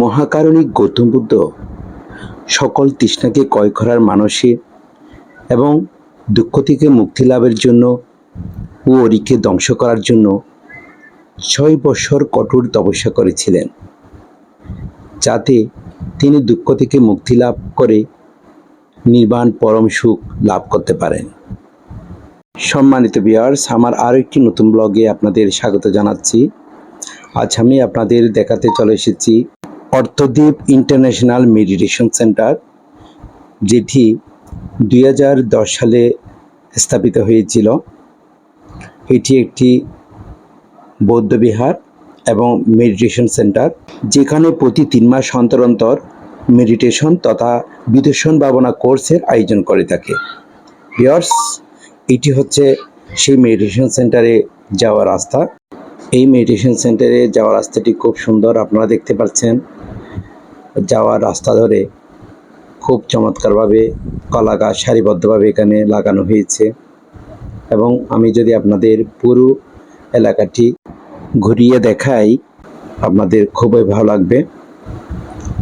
মহাকারণিক গৌতম বুদ্ধ সকল তৃষ্ণাকে কয় করার মানসে এবং দুঃখ থেকে মুক্তি লাভের জন্য ও অরিকে ধ্বংস করার জন্য ছয় বছর কঠোর তপস্যা করেছিলেন, যাতে তিনি দুঃখ থেকে মুক্তি লাভ করে নির্বাণ পরম সুখ লাভ করতে পারেন। সম্মানিত বিয়ার্স আমার আরও একটি নতুন ব্লগে আপনাদের স্বাগত জানাচ্ছি। আজ আমি আপনাদের দেখাতে চলে এসেছি অর্থদ্বীপ ইন্টারন্যাশনাল মেডিটেশন সেন্টার, যেটি দুই হাজার দশ সালে স্থাপিত হয়েছিল। এটি একটি বৌদ্ধবিহার এবং মেডিটেশন সেন্টার, যেখানে প্রতি তিন মাস অন্তর অন্তর মেডিটেশন তথা বিদর্শন ভাবনা কোর্সের আয়োজন করে থাকে। বিয়ার্স এটি হচ্ছে সেই মেডিটেশন সেন্টারে যাওয়ার রাস্তা। এই মেডিটেশন সেন্টারে যাওয়ার রাস্তাটি খুব সুন্দর, আপনারা দেখতে পাচ্ছেন। যাওয়ার রাস্তা ধরে খুব চমৎকারভাবে কলা গাছ সারিবদ্ধভাবে এখানে লাগানো হয়েছে। এবং আমি যদি আপনাদের পুরো এলাকাটি ঘুরিয়ে দেখাই, আপনাদের খুবই ভালো লাগবে।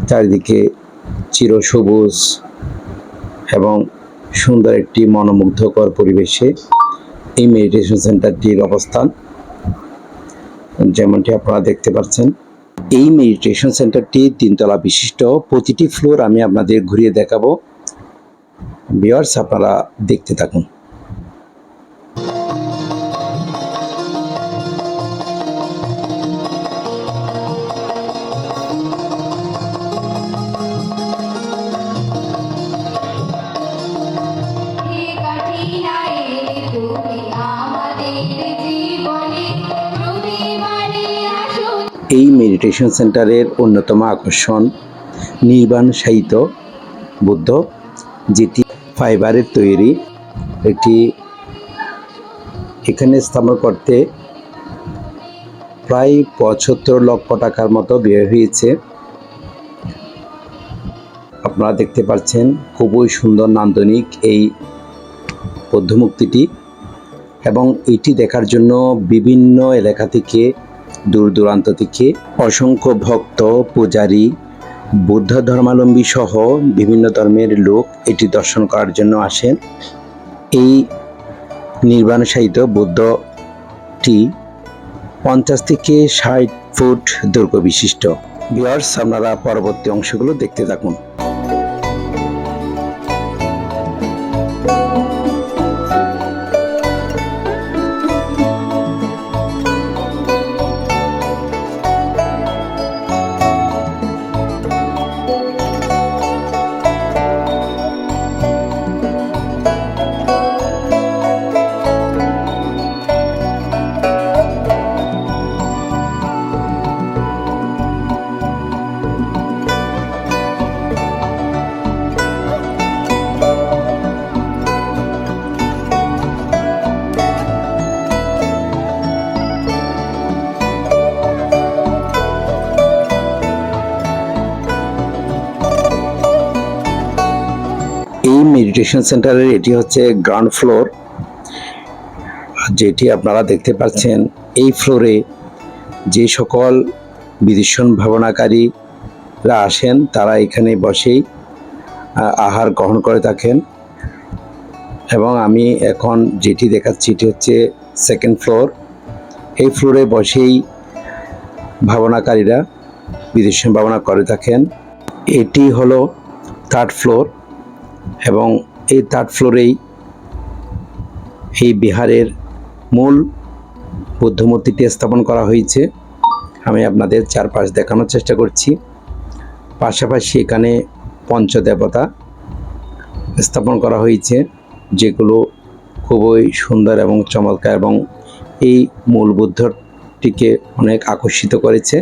চারিদিকে চিরসবুজ এবং সুন্দর একটি মনোমুগ্ধকর পরিবেশে এই মেডিটেশন সেন্টারটির অবস্থান। যেমনটি আপনারা দেখতে পাচ্ছেন এই মেডিটেশন সেন্টারটি তিনতলা বিশিষ্ট। প্রতিটি ফ্লোর আমি আপনাদের ঘুরিয়ে দেখাবো। বিয়ার্স আপনারা দেখতে থাকুন। এই মেডিটেশন সেন্টারের অন্যতম আকর্ষণ নির্বাণ সাহিত্য বুদ্ধ যেটি ফাইবারের তৈরি এটি এখানে স্থাপন করতে প্রায় পঁচাত্তর লক্ষ টাকার মতো ব্যয় হয়েছে। আপনারা দেখতে পাচ্ছেন খুবই সুন্দর নান্দনিক এই বৌদ্ধমূর্তিটি এবং এটি দেখার জন্য বিভিন্ন এলাকা থেকে দূর দূরান্ত থেকে অসংখ্য ভক্ত, পূজারী, বৌদ্ধ ধর্মাবলম্বী সহ বিভিন্ন ধর্মের লোক এটি দর্শন করার জন্য আসেন। এই নির্বাণ সাহিত্য বুদ্ধটি পঞ্চাশ থেকে ষাট ফুট দৈর্ঘ্য বিশিষ্ট বিয়ার্স আপনারা পরবর্তী অংশগুলো দেখতে থাকুন। মেডিটেশন সেন্টারের এটি হচ্ছে গ্রাউন্ড ফ্লোর যেটি আপনারা দেখতে পাচ্ছেন। এই ফ্লোরে যে সকল বিদূষণ ভাবনাকারীরা আসেন, তারা এখানে বসেই আহার গ্রহণ করে থাকেন। এবং আমি এখন যেটি দেখাচ্ছি, এটি হচ্ছে সেকেন্ড ফ্লোর এই ফ্লোরে বসেই ভাবনাকারীরা বিদূষণ ভাবনা করে থাকেন। এটি হলো থার্ড ফ্লোর এবং এই থার্ড ফ্লোরেই এই বিহারের মূল বুদ্ধমূর্তিটি স্থাপন করা হয়েছে। আমি আপনাদের চারপাশ দেখানোর চেষ্টা করছি। পাশাপাশি এখানে পঞ্চদেবতা স্থাপন করা হয়েছে, যেগুলো খুবই সুন্দর এবং চমৎকার এবং এই মূল বুদ্ধটিকে অনেক আকর্ষিত করেছে।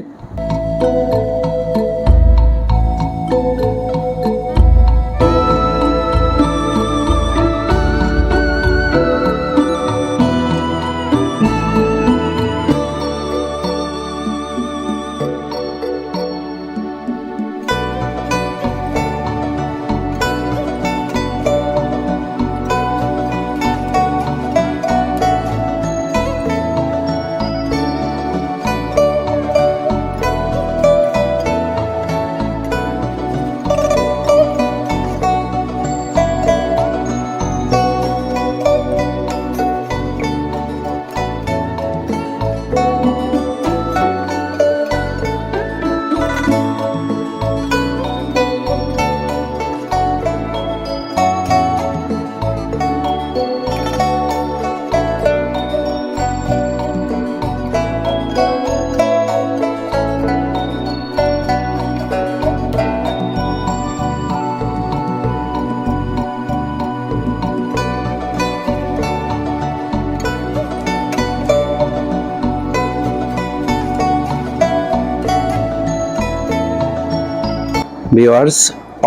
ভিওয়ার্স,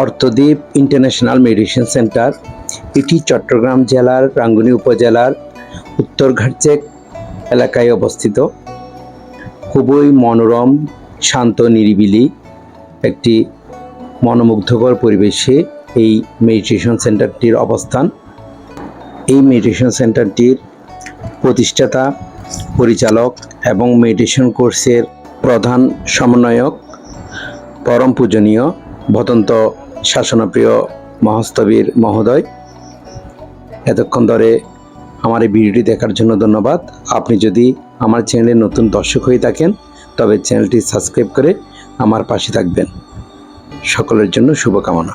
অর্থদ্বীপ ইন্টারন্যাশনাল মেডিসিন সেন্টার, এটি চট্টগ্রাম জেলার রাঙ্গুনি উপজেলার উত্তরঘাটচেক এলাকায় অবস্থিত। খুবই মনোরম, শান্ত, নিরিবিলি একটি মনোমুগ্ধকর পরিবেশে এই মেডিটেশন সেন্টারটির অবস্থান। এই মেডিটেশন সেন্টারটির প্রতিষ্ঠাতা, পরিচালক এবং মেডিটেশন কোর্সের প্রধান সমন্বয়ক, পরম পূজনীয় ভতন্ত শাসনপ্রিয় মহস্তবীর মহোদয়, এতক্ষণ ধরে আমার এই ভিডিওটি দেখার জন্য ধন্যবাদ। আপনি যদি আমার চ্যানেলে নতুন দর্শক হয়ে থাকেন, তবে চ্যানেলটি সাবস্ক্রাইব করে আমার পাশে থাকবেন। সকলের জন্য শুভকামনা।